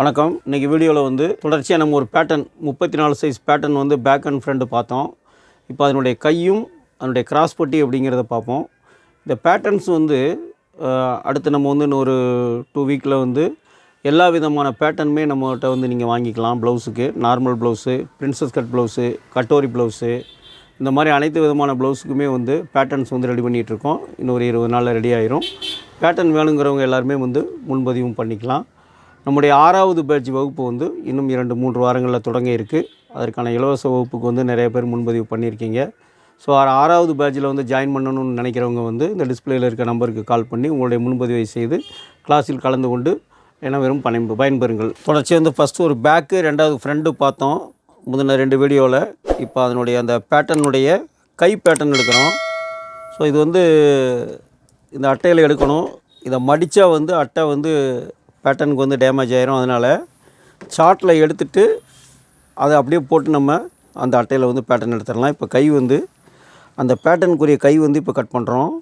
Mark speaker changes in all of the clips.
Speaker 1: வணக்கம். இன்றைக்கி வீடியோவில் வந்து தொடர்ச்சியாக நம்ம ஒரு பேட்டர்ன் முப்பத்தி நாலு சைஸ் பேட்டர்ன் வந்து பேக் அண்ட் ஃப்ரண்ட் பார்த்தோம். இப்போ அதனுடைய கையும் அதனுடைய கிராஸ் பட்டி அப்படிங்கிறத பார்ப்போம். இந்த பேட்டர்ன்ஸ் வந்து அடுத்து நம்ம வந்து இன்னும் ஒரு டூ வீக்கில் வந்து எல்லா விதமான பேட்டர்னுமே நம்மகிட்ட வந்து நீங்கள் வாங்கிக்கலாம். ப்ளவுஸுக்கு normal blouse princess cut blouse katori blouse இந்த மாதிரி அனைத்து விதமான ப்ளவுஸுக்குமே வந்து பேட்டர்ன்ஸ் வந்து ரெடி பண்ணிகிட்ருக்கோம் இன்னும் ஒரு இருபது நாளில் ரெடி ஆயிரும். பேட்டர்ன் வேணுங்கிறவங்க எல்லாருமே வந்து முன்பதிவும் பண்ணிக்கலாம். நம்முடைய ஆறாவது பேட்ச் வகுப்பு வந்து இன்னும் இரண்டு மூன்று வாரங்களில் தொடங்க இருக்குது அதற்கான இலவச வகுப்புக்கு வந்து நிறைய பேர் முன்பதிவு பண்ணியிருக்கீங்க. ஸோ ஆறாவது பேட்சில் வந்து ஜாயின் பண்ணணும்னு நினைக்கிறவங்க வந்து இந்த டிஸ்பிளேயில் இருக்க நம்பருக்கு கால் பண்ணி உங்களுடைய முன்பதிவை செய்து கிளாஸில் கலந்து கொண்டு அனைவரும் பயன் பயன்பெறுங்கள். தொடர்ச்சி வந்து ஃபஸ்ட்டு ஒரு பேக்கு ரெண்டாவது ஃப்ரெண்டு பார்த்தோம். முந்தின ரெண்டு வீடியோவில் இப்போ அதனுடைய அந்த பேட்டர்னுடைய கை பேட்டர்ன் எடுக்கிறோம். ஸோ இது வந்து இந்த அட்டையில் எடுக்கணும். இதை மடித்தா வந்து அட்டை வந்து பேட்டர்னுக்கு வந்து டேமேஜ் ஆயிரும். அதனால் சார்ட்டில் எடுத்துட்டு அதை அப்படியே போட்டு நம்ம அந்த அட்டையில் வந்து பேட்டர்ன் எடுத்துடலாம். இப்போ கை வந்து அந்த பேட்டர்னுக்குரிய கை வந்து இப்போ கட் பண்ணுறோம்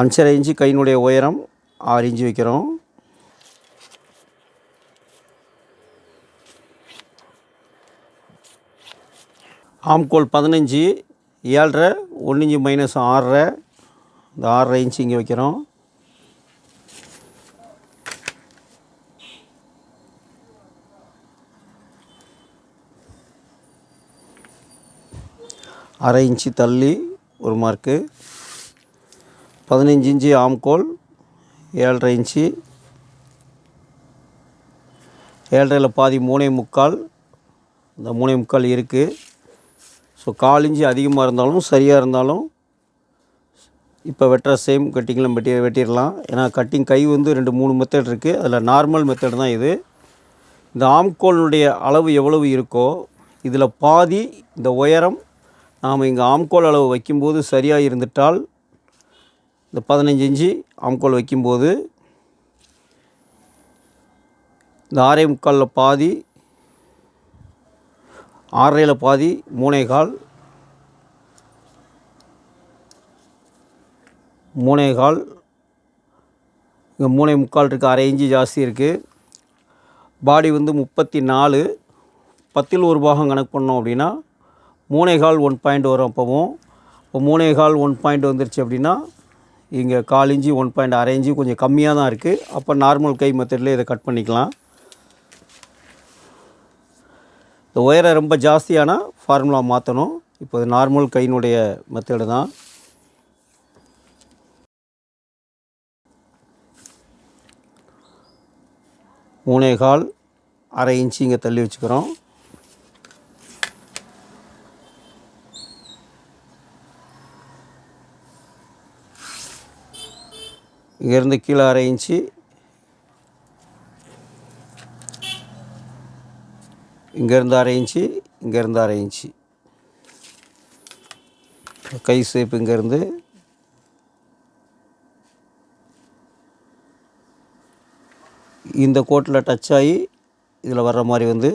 Speaker 1: அஞ்சரை இன்ச்சு கையினுடைய உயரம் ஆறு இன்ச்சு வைக்கிறோம். ஆம்கோல் பதினஞ்சு ஏழரை ஒன்று இன்ச்சு மைனஸ் ஆறரை இந்த ஆறரை இன்ச்சு இங்கே வைக்கிறோம். அரை இன்ச்சு தள்ளி ஒரு மார்க்கு. பதினஞ்சு இன்ச்சு ஆம்கோல் ஏழரை இன்ச்சு. ஏழரையில் பாதி மூணே முக்கால். இந்த மூணே முக்கால் இருக்குது ஸோ கால் இன்ச்சு அதிகமாக இருந்தாலும் சரியாக இருந்தாலும் இப்போ வெட்டுற சேம் கட்டிங்கில் வெட்டி வெட்டிடலாம். ஏன்னா கட்டிங் கை வந்து ரெண்டு மூணு மெத்தட் இருக்குது அதில் நார்மல் மெத்தட் தான் இது. இந்த ஆம்கோலினுடைய அளவு எவ்வளவு இருக்கோ இதில் பாதி இந்த உயரம் நாம் இங்கே ஆம்கோல் அளவு வைக்கும்போது சரியாக இருந்துட்டால் இந்த பதினஞ்சு இன்ச்சு ஆம்கோல் வைக்கும்போது இந்த ஆறே முக்காலில் பாதி ஆறரையில் பாதி மூணே கால் மூணே கால் இங்கே மூணே முக்கால் இருக்குது அரை இன்ச்சு ஜாஸ்தி இருக்குது பாடி வந்து முப்பத்தி நாலு பத்தில் ஒரு பாகம் கணக்கு பண்ணோம் அப்படின்னா மூணே கால் ஒன் பாயிண்ட் வரும் அப்போவும். இப்போ மூணே கால் ஒன் பாயிண்ட் வந்துருச்சு அப்படின்னா இங்கே கால் இஞ்சி ஒன் பாயிண்ட் அரை இஞ்சி கொஞ்சம் கம்மியாக தான் இருக்குது அப்போ நார்மல் கை மெத்தடில் இதை கட் பண்ணிக்கலாம். இந்த உயரம் ரொம்ப ஜாஸ்தியானால் ஃபார்முலா மாற்றணும் இப்போ நார்மல் கையினுடைய மெத்தடு தான். மூணே கால் அரை இன்ச்சு இங்கே தள்ளி வச்சுக்கிறோம். இங்கேருந்து கீழே அரை இன்ச்சு. இங்கேருந்து அரை இன்ச்சு இங்கேருந்து அரை இன்ச்சு. கை ஷேப் இங்கேருந்து. இந்த கோட்டில் டச் ஆகி இதில் வர்ற மாதிரி வந்து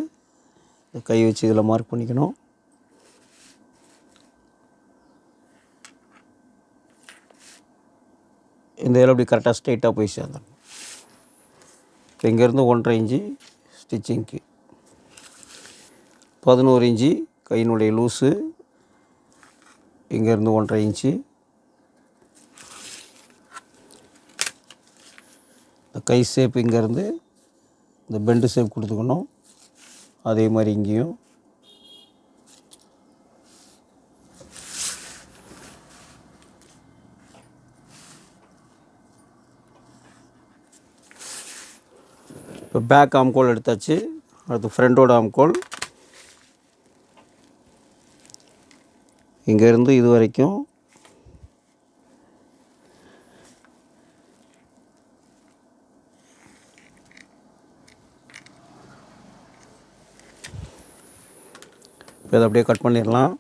Speaker 1: கை வச்சு இதில் மார்க் பண்ணிக்கணும். இந்த இதில் அப்படி கரெக்டாக ஸ்ட்ரைட்டாக போய் சேர்ந்துடணும். இப்போ இங்கேருந்து ஒன்றரை இன்ச்சு ஸ்டிச்சிங்க்கு பதினோரு இன்ச்சு கையினுடைய லூஸு இங்கேருந்து ஒன்றரை இன்ச்சு. இந்த கை ஷேப் இங்கேருந்து இந்த பெண்டு ஷேப் கொடுத்துக்கணும். அதே மாதிரி இங்கேயும். இப்போ பேக் ஆம்கோல் எடுத்தாச்சு. அடுத்து ஃப்ரண்டோட ஆம்கோல் இங்கேருந்து இது வரைக்கும் இப்போ இதை அப்படியே கட் பண்ணிடலாம்.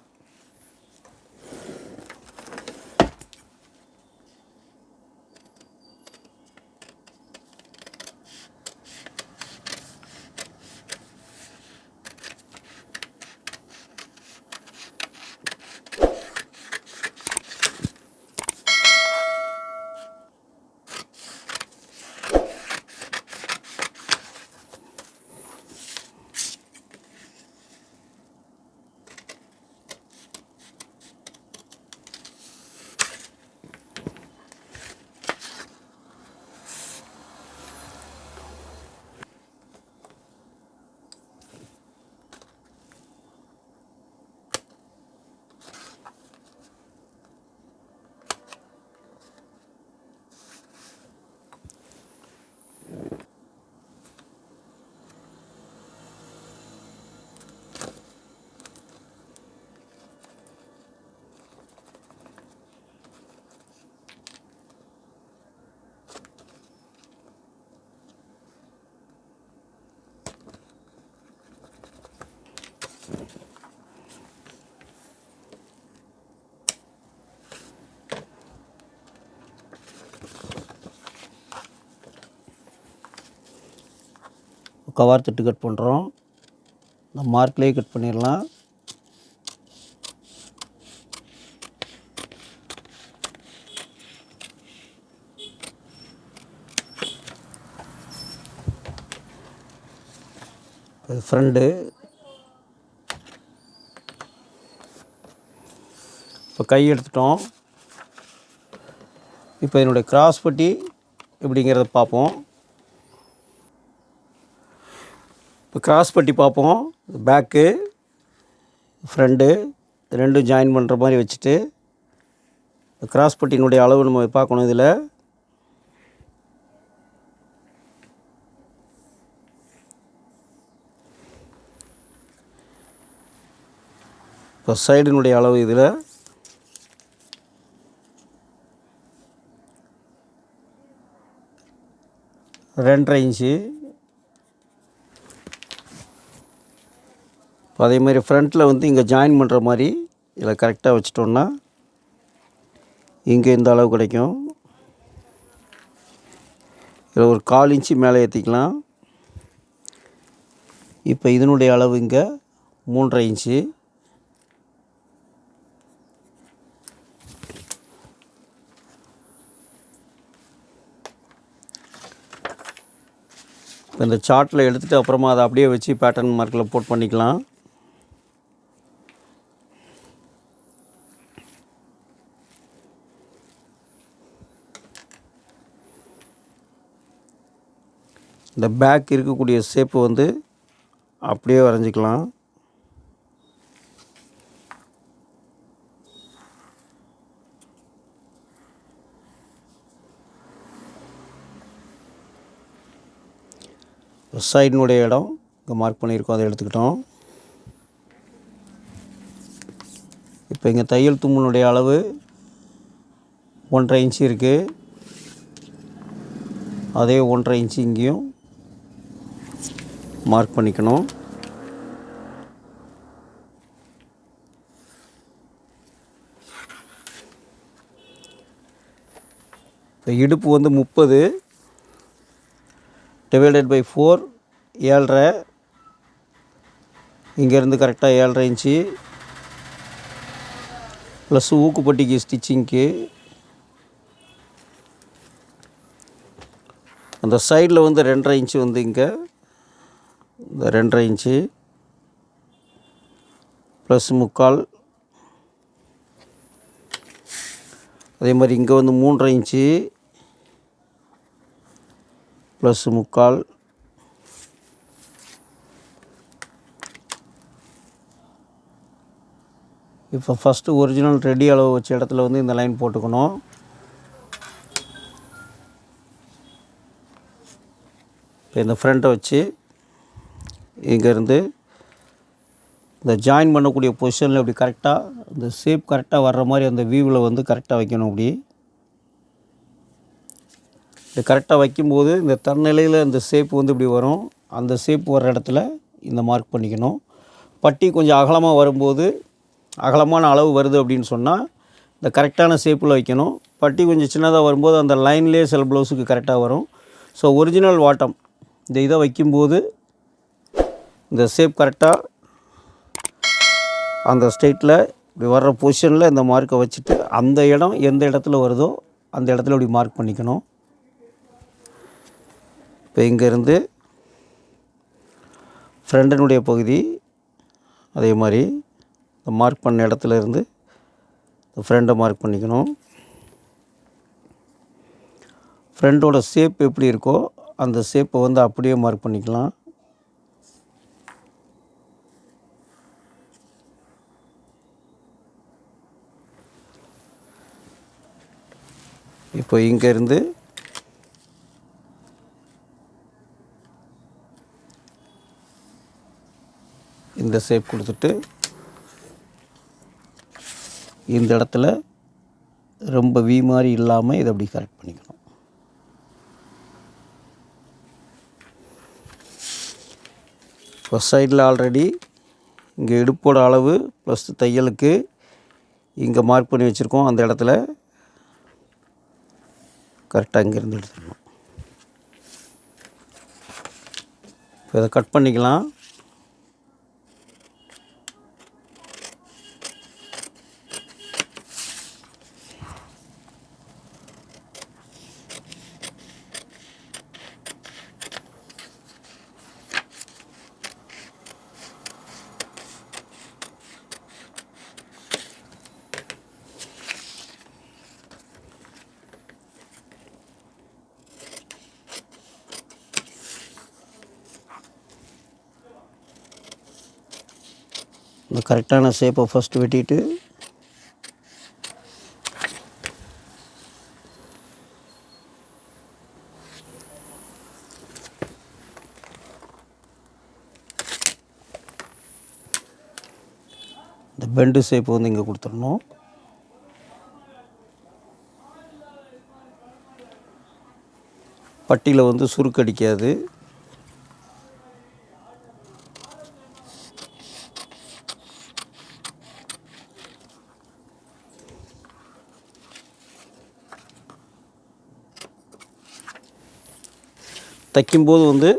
Speaker 1: கவார் தட்டு கட் பண்ணுறோம். இந்த மார்க்லேயே கட் பண்ணிடலாம். இது ஃப்ரெண்டு. இப்போ கை எடுத்துட்டோம். இப்போ என்னுடைய கிராஸ் பட்டி எப்படிங்கிறத பார்ப்போம். இப்போ கிராஸ் பட்டி பார்ப்போம். பேக்கு ஃப்ரெண்டு ரெண்டும் ஜாயின் பண்ணுற மாதிரி வச்சுட்டு கிராஸ் பட்டியினுடைய அளவு நம்ம பார்க்கணும் இதில். இப்போ சைடினுடைய அளவு இதில். ரெண்டரை இன்ச்சு இப்போ அதே மாதிரி ஃப்ரண்ட்டில் வந்து இங்கே ஜாயின் பண்ணுற மாதிரி இதில் கரெக்டாக வச்சிட்டோன்னா இங்கே இந்த அளவு கிடைக்கும். இதில் ஒரு கால் இன்ச்சு மேலே ஏற்றிக்கலாம் இப்போ இதனுடைய அளவு இங்கே மூன்றரை இன்ச்சு இப்போ இந்த சார்ட்டில் எடுத்துகிட்டு அப்புறமா அதை அப்படியே வச்சு பேட்டர்ன் மார்க்கில் போட் பண்ணிக்கலாம். இந்த பேக் இருக்கக்கூடிய ஷேப்பு வந்து அப்படியே வரைஞ்சிக்கலாம். சைடினுடைய இடம் இங்கே மார்க் பண்ணியிருக்கோம் அதை எடுத்துக்கிட்டோம். இப்போ இங்கே தையல் தும்பினுடைய அளவு ஒன்றரை இன்ச்சு இருக்குது அதே ஒன்றரை இன்ச்சு இங்கேயும். மார்க் பண்ணிக்கணும். இப்போ இடுப்பு வந்து முப்பது டிவைடட் பை ஃபோர் ஏழரை. இங்கேருந்து கரெக்டாக ஏழரை இன்ச்சு ப்ளஸ் ஊக்குப்பட்டிக்கு ஸ்டிச்சிங்க்கு அந்த சைடில் வந்து ரெண்டரை இன்ச்சு வந்து இங்கே. இந்த ரெண்டரை இன்ச்சு ப்ளஸ் முக்கால். அதே மாதிரி இங்கே வந்து மூன்றரை இன்ச்சு ப்ளஸ் முக்கால். இப்போ ஃபஸ்ட்டு ஒரிஜினல் ரெடி அளவு வச்ச இடத்துல வந்து இந்த லைன் போட்டுக்கணும். இப்போ இந்த ஃப்ரண்ட்டை வச்சு இங்கேருந்து இந்த ஜாயின் பண்ணக்கூடிய பொசிஷனில் இப்படி கரெக்டாக இந்த ஷேப் கரெக்டாக வர்ற மாதிரி அந்த வியூவில் வந்து கரெக்டாக வைக்கணும் இப்படி. இது கரெக்டாக வைக்கும்போது இந்த தன்னிலையில் இந்த ஷேப் வந்து இப்படி வரும். அந்த ஷேப் வர்ற இடத்துல இந்த மார்க் பண்ணிக்கணும். பட்டி கொஞ்சம் அகலமாக வரும்போது அகலமான அளவு வருது அப்படின்னு சொன்னால் இந்த கரெக்டான ஷேப்பில் வைக்கணும். பட்டி கொஞ்சம் சின்னதாக வரும்போது அந்த லைன்லேயே சில ப்ளவுஸுக்கு கரெக்டாக வரும். ஸோ ஒரிஜினல் வாட்டம் இந்த இதை வைக்கும்போது இந்த ஷேப் கரெக்டாக அந்த ஸ்டேட்டில் இப்படி வர்ற பொசிஷனில் இந்த மார்க்கை வச்சுட்டு அந்த இடம் எந்த இடத்துல வருதோ அந்த இடத்துல இப்படி மார்க் பண்ணிக்கணும். இப்போ இங்கேருந்து ஃப்ரெண்டினுடைய பகுதி அதே மாதிரி இந்த மார்க் பண்ண இடத்துல இருந்து இந்த ஃப்ரெண்டை மார்க் பண்ணிக்கணும். ஃப்ரெண்டோட ஷேப் எப்படி இருக்கோ அந்த ஷேப்பை வந்து அப்படியே மார்க் பண்ணிக்கலாம். இப்போ இங்கேருந்து இந்த ஷேப் கொடுத்துட்டு இந்த இடத்துல ரொம்ப வி மாதிரி இல்லாமல் இதை அப்படி கரெக்ட் பண்ணிக்கணும். ஃபஸ்ட் சைடில் ஆல்ரெடி இங்கே இடுப்போட அளவு ப்ளஸ் தையலுக்கு இங்கே மார்க் பண்ணி வச்சுருக்கோம். அந்த இடத்துல கரெக்டாக இங்கேருந்து எடுத்துடணும். இப்போ இதை கட் பண்ணிக்கலாம். கரெக்டான ஷேப்பை ஃபஸ்ட்டு வெட்டிட்டு இந்த பெண்டு ஷேப் வந்து இங்கே கொடுத்துடணும். பட்டியில் வந்து சுருக்கடிக்காது தைக்கும்போது வந்து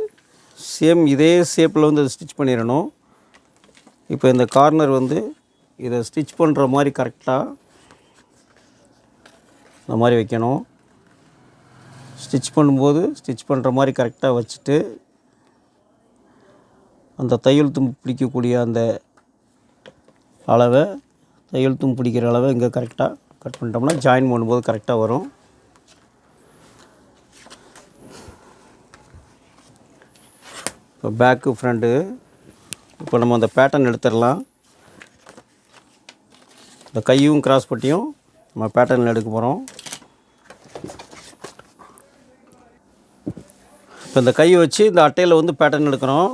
Speaker 1: சேம் இதே ஷேப்பில் வந்து அதை ஸ்டிச் பண்ணிடணும். இப்போ இந்த கார்னர் வந்து இதை ஸ்டிச் பண்ணுற மாதிரி கரெக்டாக இந்த மாதிரி வைக்கணும். ஸ்டிச் பண்ணும்போது ஸ்டிச் பண்ணுற மாதிரி கரெக்டாக வச்சுட்டு அந்த தையல் தும்பு பிடிக்கக்கூடிய அந்த அளவை தையல் தும்பு பிடிக்கிற அளவை இங்கே கரெக்டாக கட் பண்ணிட்டோம்னா ஜாயின் பண்ணும்போது கரெக்டாக வரும். இப்போ பேக்கு ஃப்ரண்ட்டு இப்போ நம்ம அந்த பேட்டர்ன் எடுத்துடலாம். இந்த கையும் கிராஸ் பட்டியும் நம்ம பேட்டர்னில் எடுக்க போகிறோம் இப்போ இந்த கையை வச்சு இந்த அட்டையில் வந்து பேட்டர்ன் எடுக்கிறோம்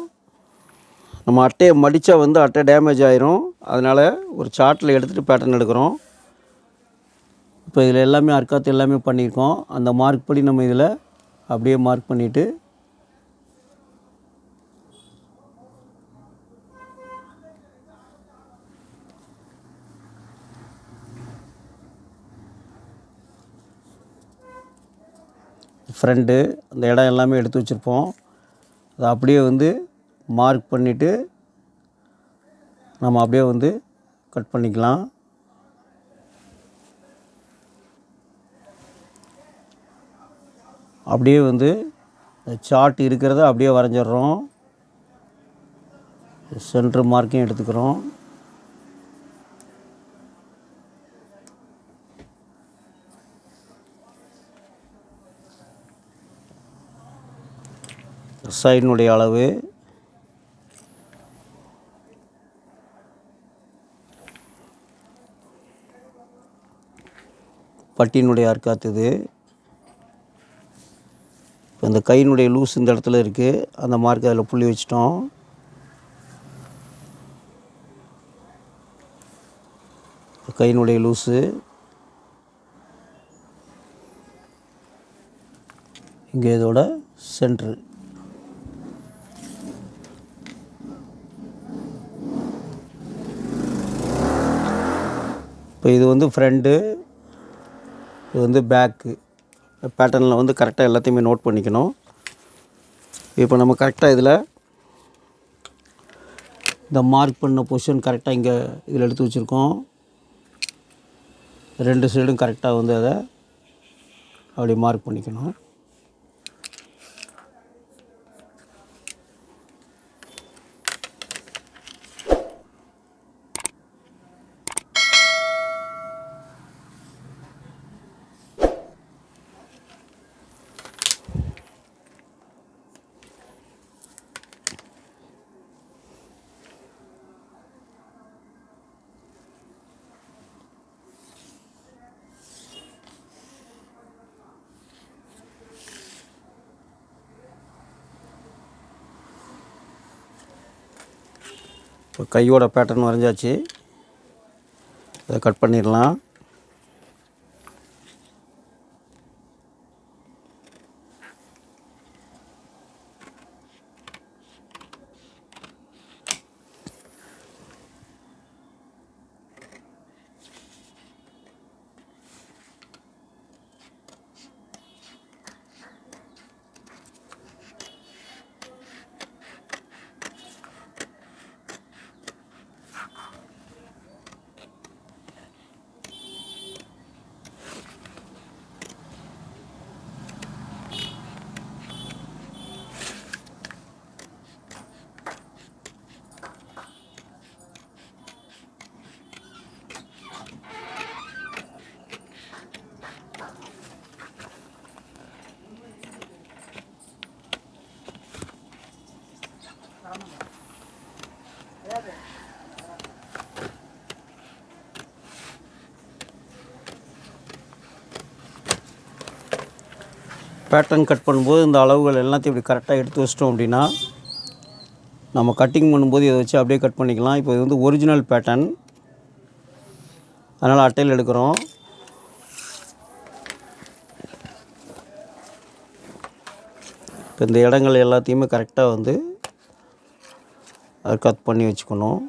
Speaker 1: நம்ம அட்டையை மடித்தா வந்து அட்டை டேமேஜ் ஆயிரும். அதனால் ஒரு சார்ட்டில் எடுத்துகிட்டு பேட்டர்ன் எடுக்கிறோம். இப்போ இதில் எல்லாமே அர்க்காத்து எல்லாமே பண்ணியிருக்கோம். அந்த மார்க் படி நம்ம இதில் அப்படியே மார்க் பண்ணிவிட்டு ஃப்ரெண்டு அந்த இடம் எல்லாமே எடுத்து வச்சுருப்போம். அதை அப்படியே வந்து மார்க் பண்ணிவிட்டு நம்ம அப்படியே வந்து கட் பண்ணிக்கலாம். அப்படியே வந்து சார்ட் இருக்கிறத அப்படியே வரைஞ்சிட்றோம். சென்ட்ரு மார்க்கையும் எடுத்துக்கிறோம். சைடினுடைய அளவு. பட்டியினுடைய அர்க்காத்துது இப்போ இந்த கையினுடைய லூஸ் இந்த இடத்துல இருக்குது அந்த மார்க் அதில் புள்ளி வச்சிட்டோம். கையினுடைய லூஸு இங்கே இதோட சென்ட்ரு இப்போ இது வந்து ஃப்ரண்ட்டு இது வந்து பேக்கு. பேட்டர்னில் வந்து கரெக்டாக எல்லாத்தையுமே நோட் பண்ணிக்கணும். இப்போ நம்ம கரெக்டாக இதில் இந்த மார்க் பண்ண பொசிஷன் கரெக்டாக இங்கே இதில் எடுத்து வச்சுருக்கோம். ரெண்டு சைடும் கரெக்டாக வந்து அதை அப்படி மார்க் பண்ணிக்கணும். கையோட பேட்டர்ன் வரைஞ்சாச்சு. இதை கட் பண்ணிடலாம். பேட்டர்ன் கட் பண்ணும்போது இந்த அளவுகள் எல்லாத்தையும் இப்படி கரெக்டாக எடுத்து வச்சிட்டோம் அப்படின்னா நம்ம கட்டிங் பண்ணும்போது இதை வச்சு அப்படியே கட் பண்ணிக்கலாம். இப்போ இது வந்து ஒரிஜினல் பேட்டர்ன் அதனால் அட்டையில் எடுக்கிறோம். இப்போ இந்த இடங்கள் எல்லாத்தையுமே கரெக்டாக வந்து கட் பண்ணி வச்சுக்கணும்.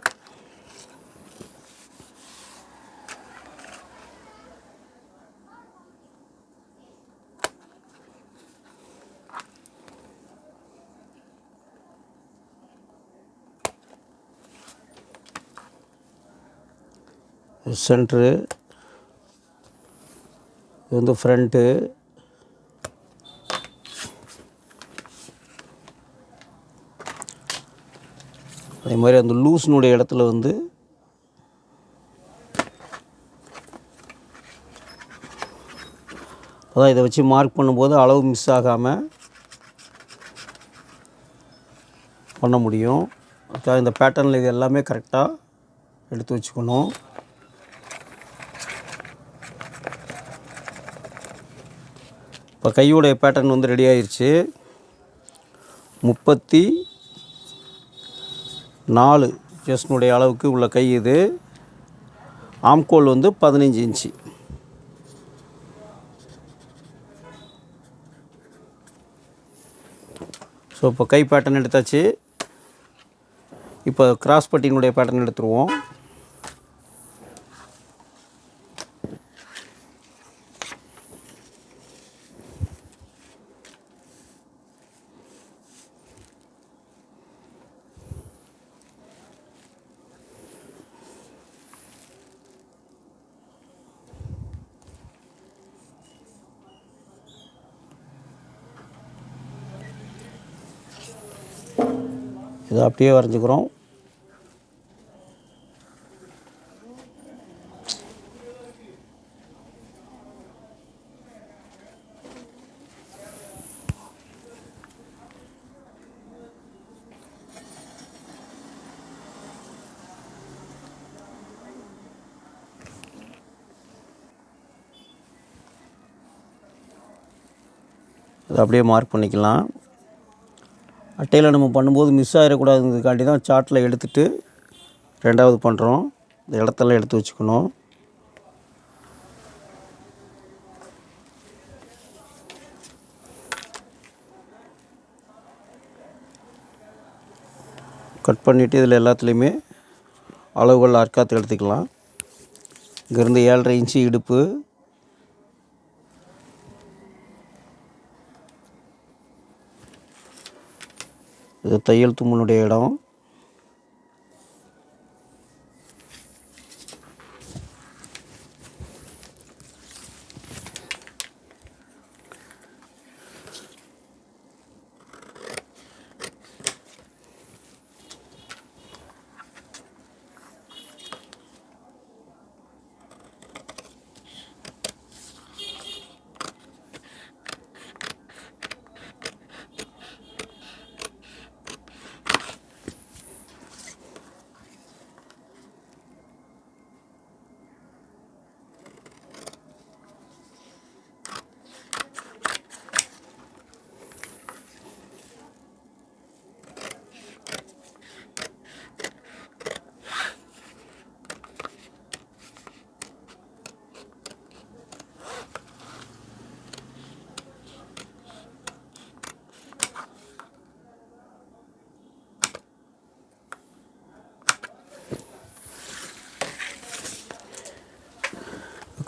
Speaker 1: சென்ட்ரு இது வந்து ஃப்ரண்ட்டு. அதே மாதிரி அந்த லூஸ்னுடைய இடத்துல வந்து அதான் இதை வச்சு மார்க் பண்ணும்போது அளவு மிஸ் ஆகாமல் பண்ண முடியும். அதுக்காக இந்த பேட்டர்னில் இது எல்லாமே கரெக்டாக எடுத்து வச்சுக்கணும். இப்போ கையுடைய பேட்டர்ன் வந்து ரெடி ஆயிடுச்சு முப்பத்தி நாலு செஸ்னுடைய அளவுக்கு உள்ள கை இது. ஆம்கோல் வந்து பதினஞ்சு இன்ச்சு ஸோ இப்போ கை பேட்டர்ன் எடுத்தாச்சு. இப்போ கிராஸ் பட்டியினுடைய பேட்டர்ன் எடுத்துருவோம். இதை அப்படியே வரைஞ்சிக்கிறோம். அப்படியே மார்க் பண்ணிக்கலாம். அட்டையில் நம்ம பண்ணும்போது மிஸ் ஆகிடக்கூடாதுங்கிறதுக்காண்டி தான் சார்ட்டில் எடுத்துட்டு ரெண்டாவது பண்ணுறோம் இந்த இடத்தெல்லாம் எடுத்து வச்சுக்கணும். கட் பண்ணிவிட்டு இதில் எல்லாத்துலேயுமே அளவுகள் அர்க்காத்து எடுத்துக்கலாம். இங்கேருந்து ஏழரை இன்ச்சு இடுப்பு. இது தையல் தும்மனுடைய இடம்.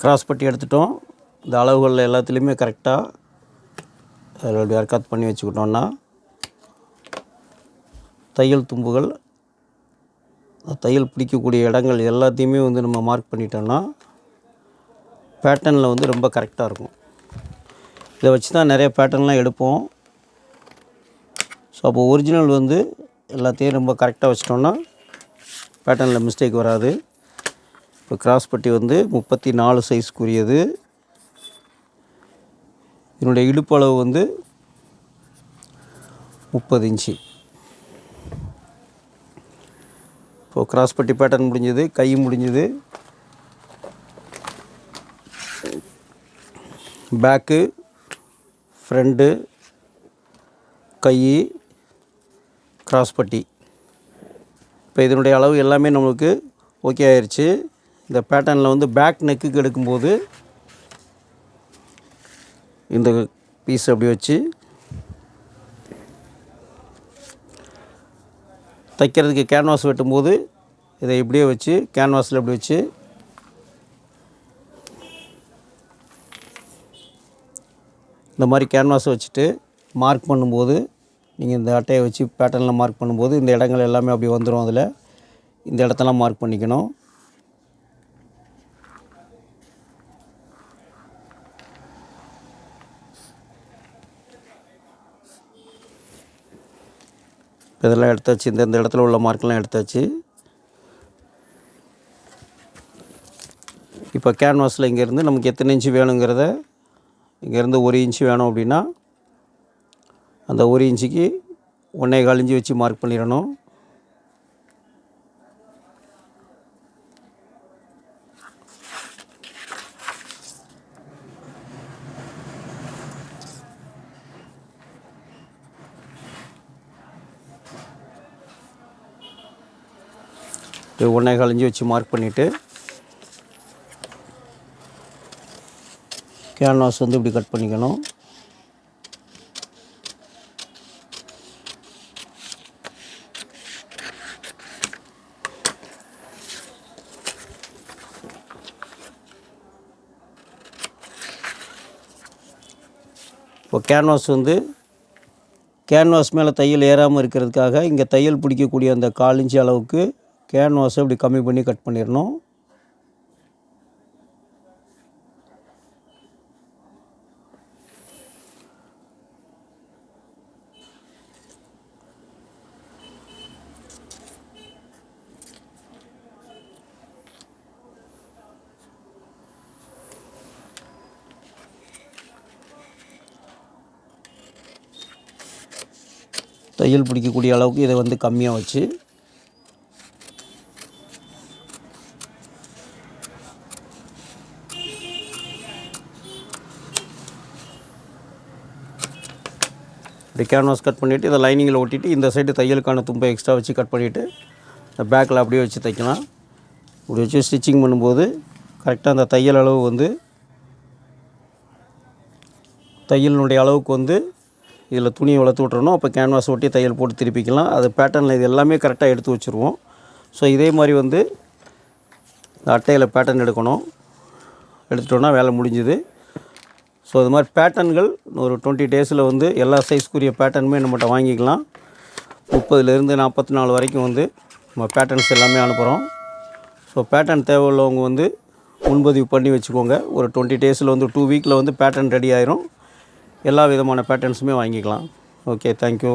Speaker 1: கிராஸ் பட்டி எடுத்துட்டோம். இந்த அளவுகள் எல்லாத்துலேயுமே கரெக்டாக அதில் அர்க்காத் பண்ணி வச்சுக்கிட்டோம்னா தையல் தும்புகள் தையல் பிடிக்கக்கூடிய இடங்கள் எல்லாத்தையுமே வந்து நம்ம மார்க் பண்ணிட்டோன்னா பேட்டர்னில் வந்து ரொம்ப கரெக்டாக இருக்கும். இதை வச்சு தான் நிறைய பேட்டர்ன்லாம் எடுப்போம். ஸோ அப்போ ஒரிஜினல் வந்து எல்லாத்தையும் ரொம்ப கரெக்டாக வச்சிட்டோன்னா பேட்டர்னில் மிஸ்டேக் வராது. இப்போ கிராஸ் பட்டி வந்து முப்பத்தி நாலு சைஸ்க்குரியது இதனுடைய இடுப்பு அளவு வந்து முப்பது இன்ச்சு இப்போது கிராஸ் பட்டி பேட்டர்ன் முடிஞ்சது கை முடிஞ்சது. பேக்கு ஃப்ரண்ட்டு கை கிராஸ் பட்டி. இப்போ இதனுடைய அளவு எல்லாமே நம்மளுக்கு ஓகே ஆயிடுச்சு இந்த பேட்டர்னில் வந்து பேக் நெக்குக்கு எடுக்கும்போது இந்த பீஸ் அப்படி வச்சு தைக்கிறதுக்கு கேன்வாஸ் வெட்டும்போது இதை இப்படியே வச்சு கேன்வாஸில் இப்படி வச்சு இந்த மாதிரி கேன்வாஸை வச்சுட்டு மார்க் பண்ணும்போது நீங்கள் இந்த அட்டையை வச்சு பேட்டர்னில் மார்க் பண்ணும்போது இந்த இடங்கள் எல்லாமே அப்படி வந்துடும் அதில். இந்த இடத்தெல்லாம் மார்க் பண்ணிக்கணும். இதெல்லாம் எடுத்தாச்சு. இந்த இந்த இடத்துல உள்ள மார்க்கெலாம் எடுத்தாச்சு. இப்போ கேன்வாஸில் இங்கேருந்து நமக்கு எத்தனை இன்ச்சு வேணுங்கிறத இங்கேருந்து ஒரு இன்ச்சு வேணும் அப்படின்னா அந்த ஒரு இன்ச்சுக்கு ஒன்றே கால் இன்ச்சு வச்சு மார்க் பண்ணிடணும். ஒன்றே கால் வச்சு மார்க் பண்ணிவிட்டு கேன்வாஸ் வந்து இப்படி கட் பண்ணிக்கணும். இப்போ கேன்வாஸ் வந்து கேன்வாஸ் மேலே தையல் ஏறாமல் இருக்கிறதுக்காக இங்கே தையல் பிடிக்கக்கூடிய அந்த கால் இன்ச்சு அளவுக்கு கேன்வாஸை இப்படி கம்மி பண்ணி கட் பண்ணிடணும். தையல் பிடிக்கக்கூடிய அளவுக்கு இதை வந்து கம்மியாக வச்சு இப்படி கேன்வாஸ் கட் பண்ணிவிட்டு இதை லைனிங்கில் ஒட்டிட்டு இந்த சைடு தையலுக்கான தும்பை எக்ஸ்ட்ரா வச்சு கட் பண்ணிவிட்டு இந்த பேக்கில் அப்படியே வச்சு தைக்கலாம். இப்படி வச்சு ஸ்டிச்சிங் பண்ணும்போது கரெக்டாக அந்த தையல் அளவு வந்து தையலினுடைய அளவுக்கு வந்து இதில் துணியை வளர்த்து விட்றணும் அப்போ கேன்வாஸ் ஒட்டி தையல் போட்டு திருப்பிக்கலாம். அது பேட்டர்னில் இது எல்லாமே கரெக்டாக எடுத்து வச்சுருவோம். ஸோ இதே மாதிரி வந்து இந்த அட்டையில் பேட்டர்ன் எடுக்கணும். எடுத்துட்டோன்னா வேலை முடிஞ்சுது. ஸோ இது மாதிரி பேட்டர்ன்கள் ஒரு டுவெண்ட்டி டேஸில் வந்து எல்லா சைஸ்க்குரிய பேட்டர்னுமே நம்மகிட்ட வாங்கிக்கலாம். முப்பதுலேருந்து நாற்பத்தி நாலு வரைக்கும் வந்து நம்ம பேட்டர்ன்ஸ் எல்லாமே அனுப்புகிறோம் ஸோ பேட்டர்ன் தேவையுள்ளவங்க வந்து முன்பதிவு பண்ணி வச்சுக்கோங்க. ஒரு டுவெண்ட்டி டேஸில் வந்து டூ வீக்கில் வந்து பேட்டர்ன் ரெடி ஆயிரும். எல்லா விதமான பேட்டர்ன்ஸுமே வாங்கிக்கலாம். Okay thank you